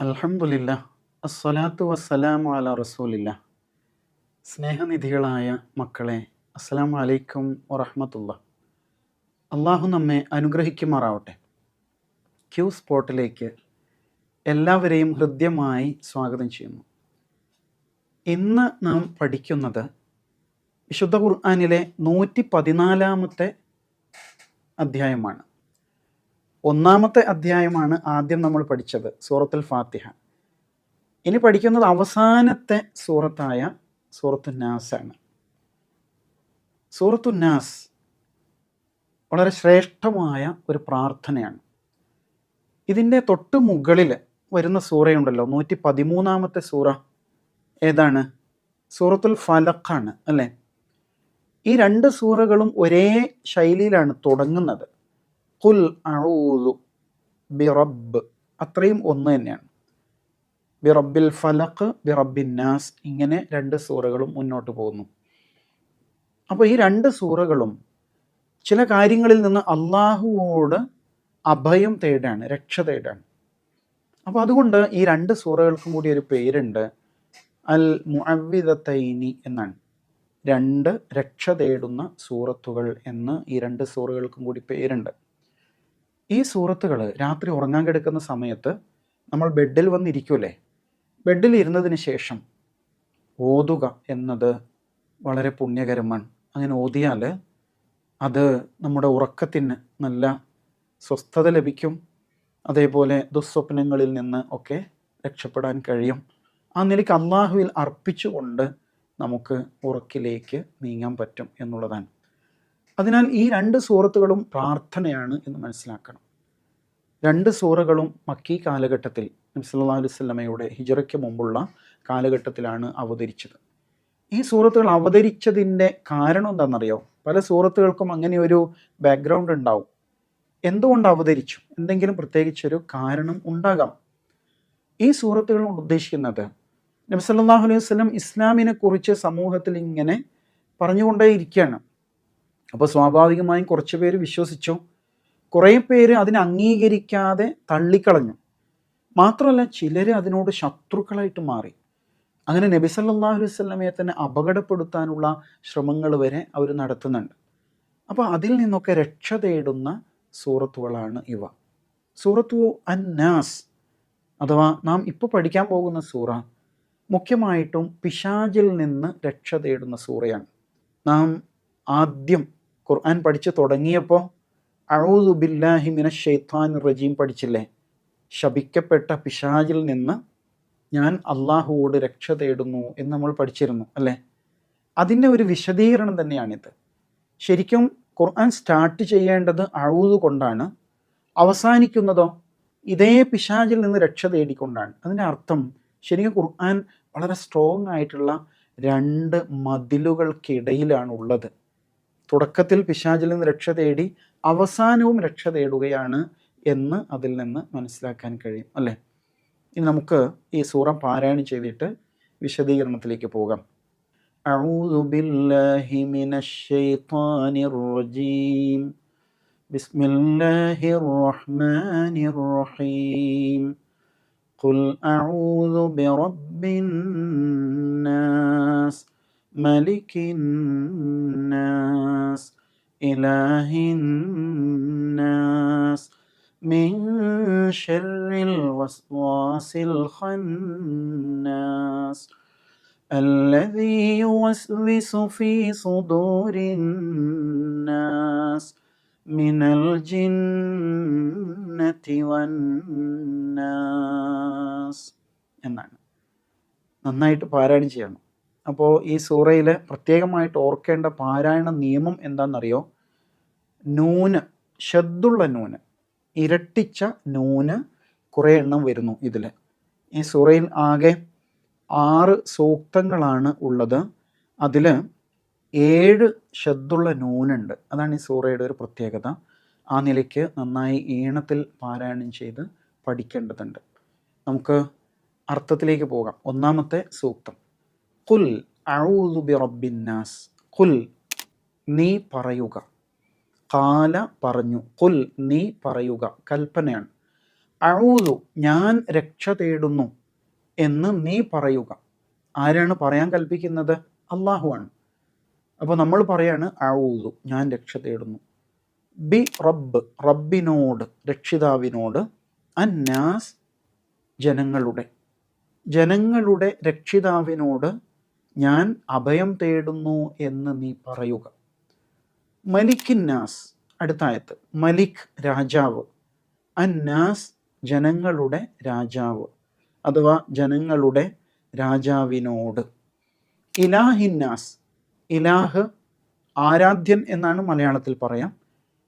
അൽഹംദുലില്ല അസ്സലാത്തു വസ്സലാമു അല റസൂലില്ല സ്നേഹനിധികളായ മക്കളെ അസ്സലാമു വലൈക്കും വറഹമത്തുള്ള അള്ളാഹു നമ്മെ അനുഗ്രഹിക്കുമാറാവട്ടെ. ക്യൂ സ്പോട്ടിലേക്ക് എല്ലാവരെയും ഹൃദ്യമായി സ്വാഗതം ചെയ്യുന്നു. ഇന്ന് നാം പഠിക്കുന്നത് വിശുദ്ധ ഖുർആാനിലെ നൂറ്റി പതിനാലാമത്തെ അധ്യായമാണ്. ഒന്നാമത്തെ അധ്യായമാണ് ആദ്യം നമ്മൾ പഠിച്ചത് സൂറത്തുൽ ഫാത്തിഹ. ഇനി പഠിക്കുന്നത് അവസാനത്തെ സൂറത്തായ സൂറത്തു നാസാണ് സൂറത്തു നാസ് വളരെ ശ്രേഷ്ഠമായ ഒരു പ്രാർത്ഥനയാണ്. ഇതിന്റെ തൊട്ട് മുകളിൽ വരുന്ന സൂറയുണ്ടല്ലോ നൂറ്റി പതിമൂന്നാമത്തെ സൂറ ഏതാണ്? സൂറത്തുൽ ഫലഖാണ് അല്ലേ? ഈ രണ്ട് സൂറകളും ഒരേ ശൈലിയിലാണ് തുടങ്ങുന്നത്. കുൽ അഊദു ബിറബ് അത്രയും ഒന്ന് തന്നെയാണ്. ബിറബിൽ ഫലഖ് ബിറബിൻ നാസ് ഇങ്ങനെ രണ്ട് സൂറകളും മുന്നോട്ട് പോകുന്നു. അപ്പോൾ ഈ രണ്ട് സൂറകളും ചില കാര്യങ്ങളിൽ നിന്ന് അള്ളാഹുവോട് അഭയം തേടാണ് രക്ഷ തേടാണ്. അപ്പോൾ അതുകൊണ്ട് ഈ രണ്ട് സൂറകൾക്കും കൂടി ഒരു പേരുണ്ട്. അൽ മുഅവിദത്തൈനി എന്നാണ്. രണ്ട് രക്ഷ തേടുന്ന സൂറത്തുകൾ എന്ന് ഈ രണ്ട് സൂറകൾക്കും കൂടി പേരുണ്ട്. ഈ സൂറത്തുകൾ രാത്രി ഉറങ്ങാൻ കിടക്കുന്ന സമയത്ത് നമ്മൾ ബെഡിൽ വന്നിരിക്കൂലേ ബെഡിൽ ഇരുന്നതിന് ശേഷം ഓതുക എന്നത് വളരെ പുണ്യകരമാണ്. അങ്ങനെ ഓതിയാൽ അത് നമ്മുടെ ഉറക്കത്തിന് നല്ല സ്വസ്ഥത ലഭിക്കും. അതേപോലെ ദുസ്വപ്നങ്ങളിൽ നിന്ന് ഒക്കെ രക്ഷപ്പെടാൻ കഴിയും. ആ നിലയ്ക്ക് അള്ളാഹുവിൽ അർപ്പിച്ചുകൊണ്ട് നമുക്ക് ഉറക്കിലേക്ക് നീങ്ങാൻ പറ്റും എന്നുള്ളതാണ്. അതിനാൽ ഈ രണ്ട് സൂറത്തുകളും പ്രാർത്ഥനയാണ് എന്ന് മനസ്സിലാക്കണം. രണ്ട് സൂറകളും മക്കി കാലഘട്ടത്തിൽ നബ്സല്ലാ അലുസല്ലമയുടെ ഹിജറയ്ക്ക് മുമ്പുള്ള കാലഘട്ടത്തിലാണ് അവതരിച്ചത്. ഈ സൂറത്തുകൾ അവതരിച്ചതിന്റെ കാരണം എന്താണെന്നറിയോ? പല സൂറത്തുകൾക്കും അങ്ങനെ ഒരു ബാക്ക്ഗ്രൗണ്ട് ഉണ്ടാവും. എന്തുകൊണ്ട് അവതരിച്ചു? എന്തെങ്കിലും പ്രത്യേകിച്ചൊരു കാരണം ഉണ്ടാകാം. ഈ സൂറത്തുകൾ ഉദ്ദേശിക്കുന്നത് നബി സല്ലല്ലാഹു അലൈഹി വസല്ലം ഇസ്ലാമിനെ കുറിച്ച് സമൂഹത്തിൽ ഇങ്ങനെ പറഞ്ഞുകൊണ്ടേയിരിക്കുകയാണ്. അപ്പോൾ സ്വാഭാവികമായും കുറച്ച് പേര് വിശ്വസിച്ചു. കുറേ പേര് അതിനെ അംഗീകരിക്കാതെ തള്ളിക്കളഞ്ഞു. മാത്രമല്ല ചിലർ അതിനോട് ശത്രുക്കളായിട്ട് മാറി. അങ്ങനെ നബി സല്ലല്ലാഹു അലൈഹി വസല്ലമയെ തന്നെ അപകടപ്പെടുത്താനുള്ള ശ്രമങ്ങൾ വരെ അവർ നടത്തുന്നുണ്ട്. അപ്പോൾ അതിൽ നിന്നൊക്കെ രക്ഷ തേടുന്ന സൂറത്തുകളാണ് ഇവ. സൂറത്തു അന്നാസ് അഥവാ നാം ഇപ്പോൾ പഠിക്കാൻ പോകുന്ന സൂറ മുഖ്യമായിട്ടും പിശാജിൽ നിന്ന് രക്ഷ തേടുന്ന സൂറയാണ്. നാം ആദ്യം ഖുർആൻ പഠിച്ചു തുടങ്ങിയപ്പോൾ അഴൂദു ബില്ലാഹി മിന ഷെയ്ത്താൻ റജീം പഠിച്ചില്ലേ? ശപിക്കപ്പെട്ട പിശാചിൽ നിന്ന് ഞാൻ അള്ളാഹുവോട് രക്ഷ തേടുന്നു എന്ന് നമ്മൾ പഠിച്ചിരുന്നു അല്ലേ? അതിന്റെ ഒരു വിശദീകരണം തന്നെയാണിത്. ശരിക്കും ഖുർആൻ സ്റ്റാർട്ട് ചെയ്യേണ്ടത് അഴൂത് കൊണ്ടാണ് അവസാനിക്കുന്നതോ ഇതേ പിശാചിൽ നിന്ന് രക്ഷ തേടിക്കൊണ്ടാണ്. അതിന്റെ അർത്ഥം ശരിക്കും ഖുർആൻ വളരെ സ്ട്രോങ് ആയിട്ടുള്ള രണ്ട് മതിലുകൾക്കിടയിലാണ് ഉള്ളത് തുടക്കത്തിൽ പിശാചിൽ നിന്ന് രക്ഷ തേടി അവസാനവും രക്ഷ തേടുകയാണ് എന്ന് അതിൽ നിന്ന് മനസ്സിലാക്കാൻ കഴിയും അല്ലേ ഇനി നമുക്ക് ഈ സൂറ പാരായണം ചെയ്തിട്ട് വിശദീകരണത്തിലേക്ക് പോകാം أعوذ بالله من الشيطان الرجيم بسم الله الرحمن الرحيم قل أعوذ برب الناس ملك الناس إله الناس من شر الوسواس الخناس الذي يوسوس في صدور الناس من الجنة والناس എന്നാണ് നന്നായിട്ട് പാരായണം ചെയ്യണം അപ്പോൾ ഈ സൂറയിൽ പ്രത്യേകമായിട്ട് ഓർക്കേണ്ട പാരായണ നിയമം എന്താണെന്നറിയോ? നൂന് ഷദ്ദുള്ള നൂന് ഇരട്ടിച്ച നൂന് കുറേ എണ്ണം വരുന്നു ഇതിൽ ഈ സൂറയിൽ ആകെ ആറ് സൂക്തങ്ങളാണ് ഉള്ളത്. അതിൽ ഏഴ് ഷദ്ദുള്ള നൂനുണ്ട്. അതാണ് ഈ സൂറയുടെ ഒരു പ്രത്യേകത. ആ നിലയ്ക്ക് നന്നായി ഈണത്തിൽ പാരായണം ചെയ്ത് പഠിക്കേണ്ടതുണ്ട്. നമുക്ക് അർത്ഥത്തിലേക്ക് പോകാം. ഒന്നാമത്തെ സൂക്തം. കുൽ റബ്ബിന്നാസ് കുൽ നീ പറയുക. കാല പറഞ്ഞു കുൽ നീ പറയുക. കൽപ്പനയാണ്. അഴൂതു ഞാൻ രക്ഷ തേടുന്നു എന്ന് നീ പറയുക. ആരാണ് പറയാൻ കൽപ്പിക്കുന്നത്? അള്ളാഹുവാണ് അപ്പോൾ നമ്മൾ പറയാണ് അഴൂതു ഞാൻ രക്ഷ തേടുന്നു. ബി റബ്ബ് റബ്ബിനോട് രക്ഷിതാവിനോട് അന്നാസ് ജനങ്ങളുടെ ജനങ്ങളുടെ രക്ഷിതാവിനോട് ഞാൻ അഭയം തേടുന്നു എന്ന് നീ പറയുക. മലിക്കിന്നാസ് അടുത്തായത്ത് മലിക് രാജാവ്. അന്നാസ് ജനങ്ങളുടെ രാജാവ് അഥവാ ജനങ്ങളുടെ രാജാവിനോട്. ഇലാഹിന്നാസ് ഇലാഹ് ആരാധ്യൻ എന്നാണ് മലയാളത്തിൽ പറയാം.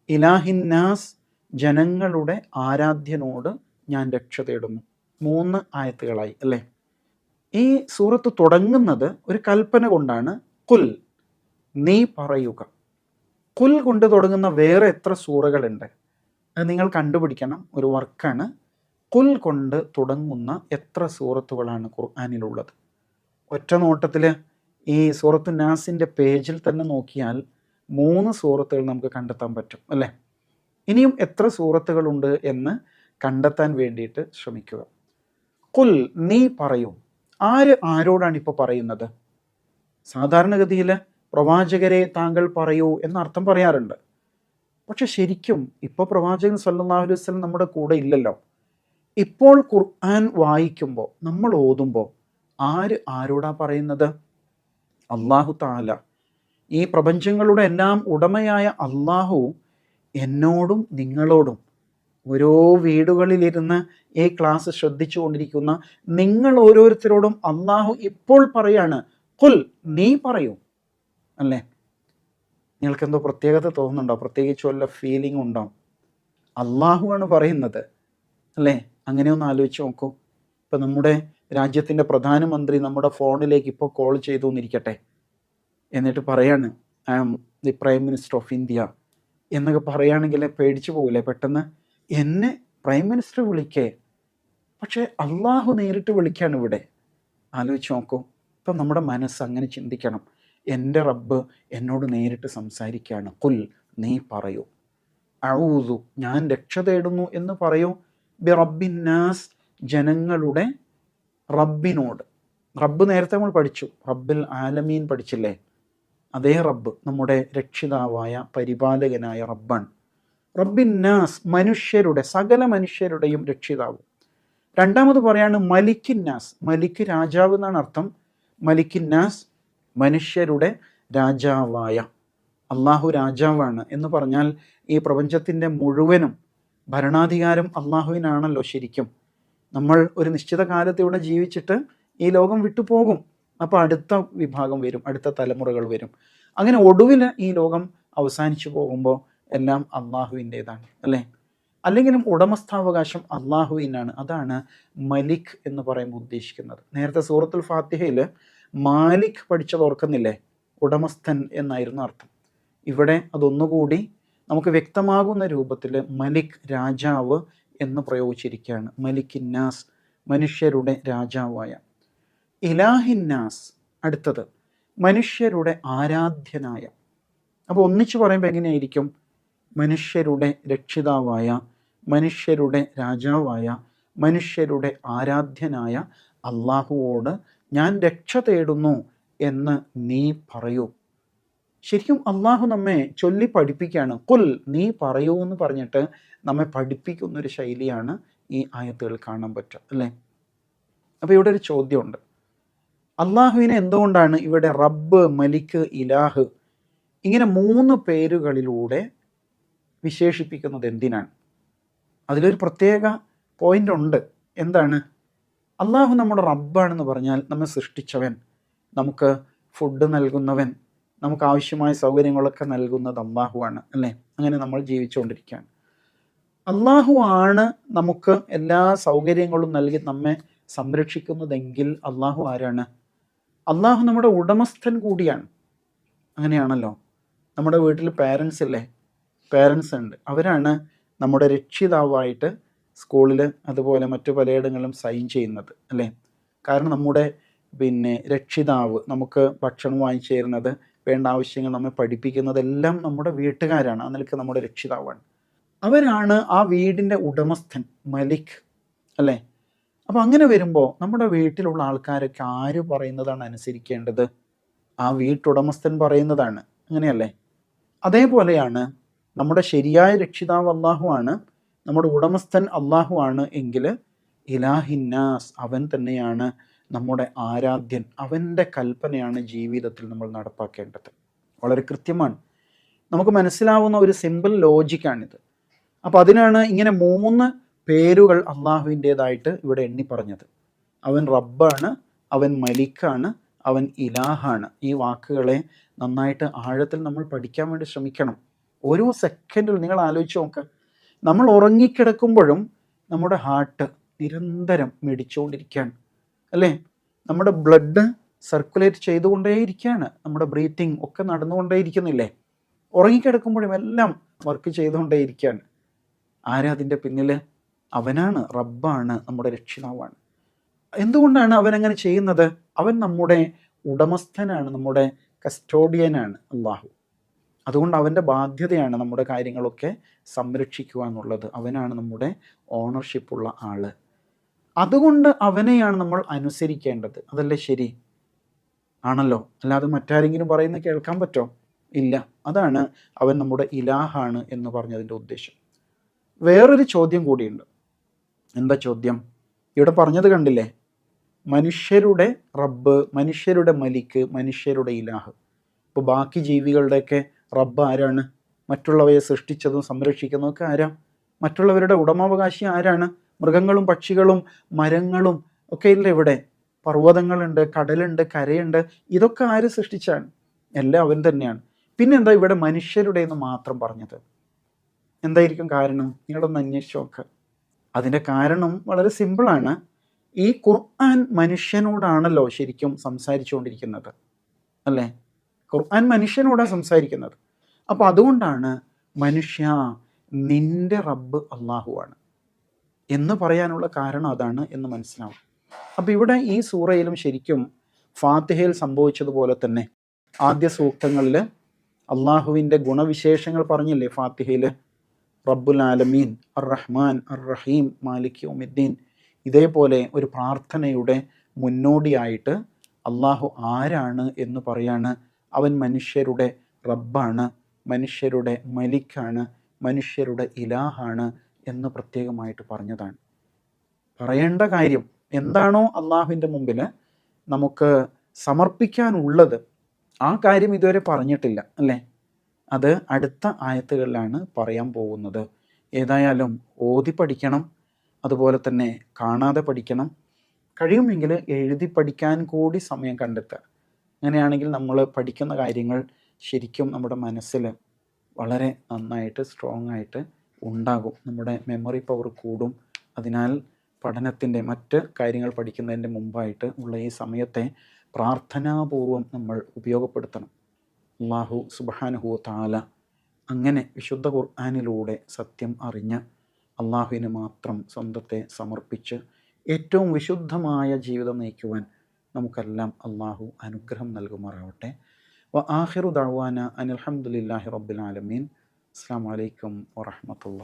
ഇലാഹിന്നാസ് ജനങ്ങളുടെ ആരാധ്യനോട് ഞാൻ രക്ഷ തേടുന്നു. മൂന്ന് ആയത്തുകളായി അല്ലേ? ഈ സൂറത്ത് തുടങ്ങുന്നത് ഒരു കൽപ്പന കൊണ്ടാണ്. കുൽ നീ പറയുക. കുൽ കൊണ്ട് തുടങ്ങുന്ന വേറെ എത്ര സൂറകളുണ്ട്? അത് നിങ്ങൾ കണ്ടുപിടിക്കണം. ഒരു വർക്കാണ്. കുൽ കൊണ്ട് തുടങ്ങുന്ന എത്ര സൂറത്തുകളാണ് ഖുർആാനിലുള്ളത്? ഒറ്റ നോട്ടത്തിൽ ഈ സൂറത്തു നാസിന്റെ പേജിൽ തന്നെ നോക്കിയാൽ മൂന്ന് സൂറത്തുകൾ നമുക്ക് കണ്ടെത്താൻ പറ്റും അല്ലേ? ഇനിയും എത്ര സൂറത്തുകളുണ്ട് എന്ന് കണ്ടെത്താൻ വേണ്ടിയിട്ട് ശ്രമിക്കുക. കുൽ നീ പറയൂ. ആര് ആരോടാണ് ഇപ്പോൾ പറയുന്നത്? സാധാരണഗതിയിൽ പ്രവാചകരെ താങ്കൾ പറയൂ എന്ന അർത്ഥം പറയാറുണ്ട്. പക്ഷെ ശരിക്കും ഇപ്പോൾ പ്രവാചകൻ സല്ലല്ലാഹു അലൈഹി വസല്ലം നമ്മുടെ കൂടെ ഇല്ലല്ലോ. ഇപ്പോൾ ഖുർആൻ വായിക്കുമ്പോൾ നമ്മൾ ഓതുമ്പോൾ ആര് ആരോടാ പറയുന്നത്? അള്ളാഹു താല ഈ പ്രപഞ്ചങ്ങളുടെ എല്ലാം ഉടമയായ അള്ളാഹു എന്നോടും നിങ്ങളോടും ഓരോ വീടുകളിലിരുന്ന് ഈ ക്ലാസ് ശ്രദ്ധിച്ചു കൊണ്ടിരിക്കുന്ന നിങ്ങൾ ഓരോരുത്തരോടും അള്ളാഹു ഇപ്പോൾ പറയാണ് കുൽ നീ പറയൂ. അല്ലേ? നിങ്ങൾക്ക് എന്തോ പ്രത്യേകത തോന്നുന്നുണ്ടോ? പ്രത്യേകിച്ച് വല്ല ഫീലിംഗ് ഉണ്ടോ? അള്ളാഹുവാണ് പറയുന്നത്. അല്ലേ? അങ്ങനെ ഒന്ന് ആലോചിച്ച് നോക്കൂ. ഇപ്പം നമ്മുടെ രാജ്യത്തിന്റെ പ്രധാനമന്ത്രി നമ്മുടെ ഫോണിലേക്ക് ഇപ്പോൾ കോൾ ചെയ്തു എന്നിരിക്കട്ടെ. എന്നിട്ട് പറയാണ് I am the prime minister of India എന്നൊക്കെ പറയുകയാണെങ്കിൽ പേടിച്ചു പോകില്ലേ പെട്ടെന്ന് എന്നെ പ്രൈം മിനിസ്റ്റർ വിളിക്കേ? പക്ഷേ അള്ളാഹു നേരിട്ട് വിളിക്കാണ് ഇവിടെ. ആലോചിച്ച് നോക്കൂ. ഇപ്പം നമ്മുടെ മനസ്സ് അങ്ങനെ ചിന്തിക്കണം. എന്റെ റബ്ബ് എന്നോട് നേരിട്ട് സംസാരിക്കുകയാണ്. കുൽ നീ പറയൂ. അഴൂതു ഞാൻ രക്ഷ തേടുന്നു എന്ന് പറയൂ. ബി റബ്ബിന്നാസ് ജനങ്ങളുടെ റബ്ബിനോട്. റബ്ബ് നേരത്തെ നമ്മൾ പഠിച്ചു. റബ്ബിൽ ആലമീൻ പഠിച്ചില്ലേ? അതേ റബ്ബ് നമ്മുടെ രക്ഷിതാവായ പരിപാലകനായ റബ്ബാണ്. റബ്ബിന്നാസ് മനുഷ്യരുടെ സകല മനുഷ്യരുടെയും രക്ഷിതാവ്. രണ്ടാമത് പറയാണ് മലിക്കിന്നാസ് മലിക്ക് രാജാവ് എന്നാണ് അർത്ഥം. മലിക്കിന്നാസ് മനുഷ്യരുടെ രാജാവായ. അള്ളാഹു രാജാവാണ് എന്ന് പറഞ്ഞാൽ ഈ പ്രപഞ്ചത്തിന്റെ മുഴുവനും ഭരണാധികാരം അള്ളാഹുവിനാണല്ലോ ശരിക്കും. നമ്മൾ ഒരു നിശ്ചിത കാലത്ത് ഇവിടെ ജീവിച്ചിട്ട് ഈ ലോകം വിട്ടുപോകും അപ്പോൾ അടുത്ത വിഭാഗം വരും അടുത്ത തലമുറകൾ വരും. അങ്ങനെ ഒടുവിൽ ഈ ലോകം അവസാനിച്ചു പോകുമ്പോൾ എല്ലാം അള്ളാഹുവിന്റേതാണ് അല്ലേ? അല്ലെങ്കിലും ഉടമസ്ഥാവകാശം അള്ളാഹുവിനാണ്. അതാണ് മലിക് എന്ന് പറയുമ്പോൾ ഉദ്ദേശിക്കുന്നത്. നേരത്തെ സൂറത്തുൽ ഫാത്തിഹയിൽ മാലിക് പഠിച്ചത് ഓർക്കുന്നില്ലേ? ഉടമസ്ഥൻ എന്നായിരുന്നു അർത്ഥം. ഇവിടെ അതൊന്നുകൂടി നമുക്ക് വ്യക്തമാകുന്ന രൂപത്തിൽ മലിക് രാജാവ് എന്ന് പ്രയോഗിച്ചിരിക്കുകയാണ്. മലിക്കിന്നാസ് മനുഷ്യരുടെ രാജാവായ. ഇലാഹിന്നാസ് അടുത്തത് മനുഷ്യരുടെ ആരാധ്യനായ. അപ്പോൾ ഒന്നിച്ചു പറയുമ്പോൾ എങ്ങനെയായിരിക്കും? മനുഷ്യരുടെ രക്ഷിതാവായ മനുഷ്യരുടെ രാജാവായ മനുഷ്യരുടെ ആരാധ്യനായ അള്ളാഹുവോട് ഞാൻ രക്ഷ തേടുന്നു എന്ന് നീ പറയൂ. ശരിക്കും അള്ളാഹു നമ്മെ ചൊല്ലി പഠിപ്പിക്കുകയാണ്. കുൽ നീ പറയൂ എന്ന് പറഞ്ഞിട്ട് നമ്മെ പഠിപ്പിക്കുന്നൊരു ശൈലിയാണ് ഈ ആയത്തുകൾ കാണാൻ പറ്റുക അല്ലേ? അപ്പോൾ ഇവിടെ ഒരു ചോദ്യമുണ്ട്. അള്ളാഹുവിനെ എന്തുകൊണ്ടാണ് ഇവിടെ റബ്ബ് മലിക്ക് ഇലാഹ് ഇങ്ങനെ മൂന്ന് പേരുകളിലൂടെ വിശേഷിപ്പിക്കുന്നത് എന്തിനാണ്? അതിലൊരു പ്രത്യേക പോയിന്റ് ഉണ്ട്. എന്താണ്? അള്ളാഹു നമ്മുടെ റബ്ബാണെന്ന് പറഞ്ഞാൽ നമ്മെ സൃഷ്ടിച്ചവൻ നമുക്ക് ഫുഡ് നൽകുന്നവൻ നമുക്ക് ആവശ്യമായ സൗകര്യങ്ങളൊക്കെ നൽകുന്നത് അള്ളാഹുവാണ് അല്ലേ? അങ്ങനെ നമ്മൾ ജീവിച്ചുകൊണ്ടിരിക്കുകയാണ്. അള്ളാഹു ആണ് നമുക്ക് എല്ലാ സൗകര്യങ്ങളും നൽകി നമ്മെ സംരക്ഷിക്കുന്നതെങ്കിൽ അള്ളാഹു ആരാണ്? അള്ളാഹു നമ്മുടെ ഉടമസ്ഥൻ കൂടിയാണ്. അങ്ങനെയാണല്ലോ. നമ്മുടെ വീട്ടിൽ പാരൻസ് ഇല്ലേ? പാരൻസ് ഉണ്ട്. അവരാണ് നമ്മുടെ രക്ഷിതാവായിട്ട് സ്കൂളിൽ അതുപോലെ മറ്റു പലയിടങ്ങളിലും സൈൻ ചെയ്യുന്നത് അല്ലേ? കാരണം നമ്മുടെ പിന്നെ രക്ഷിതാവ് നമുക്ക് ഭക്ഷണം വാങ്ങിച്ചു തരുന്നത് വേണ്ട ആവശ്യങ്ങൾ നമ്മെ പഠിപ്പിക്കുന്നതെല്ലാം നമ്മുടെ വീട്ടുകാരാണ്. ആ നമ്മുടെ രക്ഷിതാവാണ്. അവരാണ് ആ വീടിന്റെ ഉടമസ്ഥൻ മലിക് അല്ലേ? അപ്പോൾ അങ്ങനെ വരുമ്പോൾ നമ്മുടെ വീട്ടിലുള്ള ആൾക്കാരൊക്കെ ആര് പറയുന്നതാണ് അനുസരിക്കേണ്ടത്? ആ വീട്ടുടമസ്ഥൻ പറയുന്നതാണ്. അങ്ങനെയല്ലേ? അതേപോലെയാണ് നമ്മുടെ ശരിയായ രക്ഷിതാവ് അള്ളാഹുവാണ് നമ്മുടെ ഉടമസ്ഥൻ അള്ളാഹുവാണ് എങ്കിൽ ഇലാഹിന്നാസ് അവൻ തന്നെയാണ് നമ്മുടെ ആരാധ്യൻ അവന്റെ കൽപ്പനയാണ് ജീവിതത്തിൽ നമ്മൾ നടപ്പാക്കേണ്ടത്. വളരെ കൃത്യമാണ്. നമുക്ക് മനസ്സിലാവുന്ന ഒരു സിമ്പിൾ ലോജിക്കാണിത് അപ്പോൾ അതിനാണ് ഇങ്ങനെ മൂന്ന് പേരുകൾ അള്ളാഹുവിന്റേതായിട്ട് ഇവിടെ എണ്ണി പറഞ്ഞത്. അവൻ റബ്ബാണ് അവൻ മലിക്കാണ് അവൻ ഇലാഹാണ്. ഈ വാക്കുകളെ നന്നായിട്ട് ആഴത്തിൽ നമ്മൾ പഠിക്കാൻ വേണ്ടി ശ്രമിക്കണം. ഓരോ സെക്കൻഡിൽ നിങ്ങൾ ആലോചിച്ച് നോക്കുക നമ്മൾ ഉറങ്ങിക്കിടക്കുമ്പോഴും നമ്മുടെ ഹാർട്ട് നിരന്തരം മിടിച്ചുകൊണ്ടിരിക്കുകയാണ്. അല്ലേ? നമ്മുടെ ബ്ലഡ് സർക്കുലേറ്റ് ചെയ്തുകൊണ്ടേയിരിക്കുകയാണ്. നമ്മുടെ ബ്രീത്തിങ് ഒക്കെ നടന്നുകൊണ്ടേയിരിക്കുന്നില്ലേ? ഉറങ്ങിക്കിടക്കുമ്പോഴും എല്ലാം വർക്ക് ചെയ്തുകൊണ്ടേയിരിക്കുകയാണ്. ആരാ അതിന്റെ പിന്നിൽ അവനാണ് റബ്ബാണ് നമ്മുടെ രക്ഷിതാവാണ്. എന്തുകൊണ്ടാണ് അവൻ അങ്ങനെ ചെയ്യുന്നത്? അവൻ നമ്മുടെ ഉടമസ്ഥനാണ് നമ്മുടെ കസ്റ്റോഡിയനാണ് അള്ളാഹു അതുകൊണ്ട് അവന്റെ ബാധ്യതയാണ് നമ്മുടെ കാര്യങ്ങളൊക്കെ സംരക്ഷിക്കുക എന്നുള്ളത്. അവനാണ് നമ്മുടെ ഓണർഷിപ്പുള്ള ആൾ അതുകൊണ്ട് അവനെയാണ് നമ്മൾ അനുസരിക്കേണ്ടത്. അതല്ലേ ശരി? ആണല്ലോ? അല്ലാതെ മറ്റാരെങ്കിലും പറയുന്നത് കേൾക്കാൻ പറ്റോ? ഇല്ല. അതാണ് അവൻ നമ്മുടെ ഇലാഹാണ് എന്ന് പറഞ്ഞതിന്റെ ഉദ്ദേശം. വേറൊരു ചോദ്യം കൂടിയുണ്ട്. എന്താ ചോദ്യം? ഇവിടെ പറഞ്ഞത് കണ്ടില്ലേ? മനുഷ്യരുടെ റബ്ബ് മനുഷ്യരുടെ മലിക്ക് മനുഷ്യരുടെ ഇലാഹ്. ഇപ്പോൾ ബാക്കി ജീവികളുടെയൊക്കെ റബ്ബ് ആരാണ്? മറ്റുള്ളവയെ സൃഷ്ടിച്ചതും സംരക്ഷിക്കുന്നതും ഒക്കെ ആരാ? മറ്റുള്ളവരുടെ ഉടമാവകാശി ആരാണ്? മൃഗങ്ങളും പക്ഷികളും മരങ്ങളും ഒക്കെ ഇല്ല ഇവിടെ? പർവതങ്ങളുണ്ട് കടലുണ്ട് കരയുണ്ട്. ഇതൊക്കെ ആര് സൃഷ്ടിച്ചാണ്? എല്ലാം അവൻ തന്നെയാണ്. പിന്നെന്താ ഇവിടെ മനുഷ്യരുടെ എന്ന് മാത്രം പറഞ്ഞത്? എന്തായിരിക്കും കാരണം? നിങ്ങളൊന്ന് അന്വേഷിച്ച് നോക്കുക അതിന്റെ കാരണം വളരെ സിമ്പിളാണ് ഈ ഖുർആൻ മനുഷ്യനോടാണല്ലോ ശരിക്കും സംസാരിച്ചുകൊണ്ടിരിക്കുന്നത്. അല്ലേ? ഖുർആൻ മനുഷ്യനോടാണ് സംസാരിക്കുന്നത്. അപ്പോൾ അതുകൊണ്ടാണ് മനുഷ്യ നിന്റെ റബ്ബ് അള്ളാഹുവാണ്. എന്ന് പറയാനുള്ള കാരണം അതാണ് എന്ന് മനസ്സിലാവും. അപ്പോൾ ഇവിടെ ഈ സൂറയിലും ശരിക്കും ഫാത്തിഹയിൽ സംഭവിച്ചതുപോലെ തന്നെ ആദ്യ സൂക്തങ്ങളിൽ അള്ളാഹുവിന്റെ ഗുണവിശേഷങ്ങൾ പറഞ്ഞില്ലേ ഫാത്തിഹയിൽ റബ്ബുൽ ആലമീൻ അർ റഹ്മാൻ അർ റഹീം മാലിക് ഉമിദ്ദീൻ ഇതേപോലെ ഒരു പ്രാർത്ഥനയുടെ മുന്നോടിയായിട്ട് അള്ളാഹു ആരാണ് എന്ന് പറയാണ് അവൻ മനുഷ്യരുടെ റബ്ബാണ് മനുഷ്യരുടെ മലിക്കാണ് മനുഷ്യരുടെ ഇലാഹാണ് എന്ന് പ്രത്യേകമായിട്ട് പറഞ്ഞതാണ്. പറയേണ്ട കാര്യം എന്താണോ അള്ളാഹുവിന്റെ മുമ്പിൽ നമുക്ക് സമർപ്പിക്കാനുള്ളത്. ആ കാര്യം ഇതുവരെ പറഞ്ഞിട്ടില്ല അല്ലേ? അത് അടുത്ത ആയത്തുകളിലാണ് പറയാൻ പോകുന്നത്. ഏതായാലും ഓതി പഠിക്കണം അതുപോലെ തന്നെ കാണാതെ പഠിക്കണം. കഴിയുമെങ്കിൽ എഴുതി പഠിക്കാൻ കൂടി സമയം കണ്ടെത്തുക. അങ്ങനെയാണെങ്കിൽ നമ്മൾ പഠിക്കുന്ന കാര്യങ്ങൾ ശരിക്കും നമ്മുടെ മനസ്സിൽ വളരെ നന്നായിട്ട് സ്ട്രോങ് ആയിട്ട് ഉണ്ടാകും. നമ്മുടെ മെമ്മറി പവർ കൂടും. അതിനാൽ പഠനത്തിന്റെ മറ്റ് കാര്യങ്ങൾ പഠിക്കുന്നതിന്റെ മുമ്പായിട്ട് ഉള്ള ഈ സമയത്തെ പ്രാർത്ഥനാപൂർവം നമ്മൾ ഉപയോഗപ്പെടുത്തണം. അള്ളാഹു സുബാനുഹു താല അങ്ങനെ വിശുദ്ധ ഖുർആാനിലൂടെ സത്യം അറിഞ്ഞ് അള്ളാഹുവിന് മാത്രം സ്വന്തത്തെ സമർപ്പിച്ച് ഏറ്റവും വിശുദ്ധമായ ജീവിതം നയിക്കുവാൻ നമുക്കെല്ലാം അള്ളാഹു അനുഗ്രഹം നൽകുമാറാവട്ടെ. വ ആഹിറു ദഅവാന അനിൽഹമുല്ലാഹി റബ്ബിൽ ആലമീൻ. അസ്സാം വലൈക്കും വറഹമത്തുള്ള